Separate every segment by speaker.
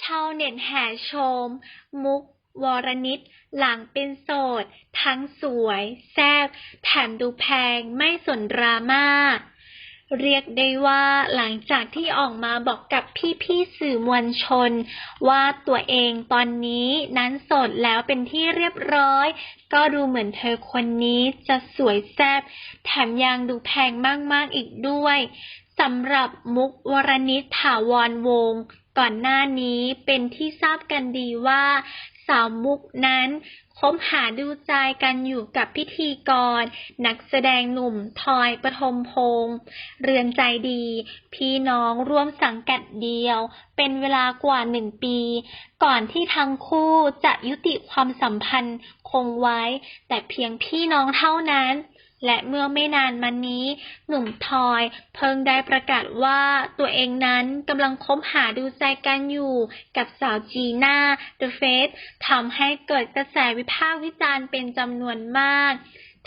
Speaker 1: ชาวเน็ตแห่ชม มุก วรนิต หลังเป็นโสด ทั้งสวย แซ่บแถมดูแพงไม่สนดราม่า เรียกได้ว่าหลังจากที่ออกมาบอกกับพี่ๆสื่อมวลชน ว่าตัวเองตอนนี้นั้นโสดแล้วเป็นที่เรียบร้อย ก็ดูเหมือนเธอคนนี้จะสวยแซ่บแถมยังดูแพงมากๆอีกด้วยสำหรับมุกวรนิตถาวรวงศ์ ก่อนหน้านี้เป็นที่ทราบกันดีว่า สาวมุกนั้นคบหาดูใจกันอยู่กับพิธีกร นักแสดงหนุ่มทอยปฐมพงษ์เรือนใจดี พี่น้องร่วมสังกัดเดียว เป็นเวลากว่าหนึ่งปี ก่อนที่ทั้งคู่จะยุติความสัมพันธ์คงไว้ แต่เพียงพี่น้องเท่านั้น และเมื่อไม่นานมานี้ หนุ่มทอยเพิ่งได้ประกาศว่าตัวเองนั้นกำลังคบหาดูใจกันอยู่กับสาวจีน่าเดอะเฟสทำให้เกิดกระแสวิพากษ์วิจารณ์เป็นจำนวนมาก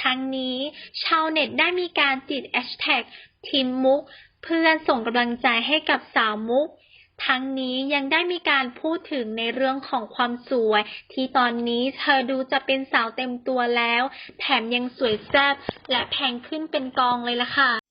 Speaker 1: ทั้งนี้ชาวเน็ตได้มีการติดแอชแท็กทีมมุก เพื่อส่งกำลังใจให้กับสาวมุก ทั้งนี้ยังได้มีการพูดถึงในเรื่องของความสวย ที่ตอนนี้เธอดูจะเป็นสาวเต็มตัวแล้ว แถมยังสวยแซ่บและแพงขึ้นเป็นกองเลยล่ะค่ะ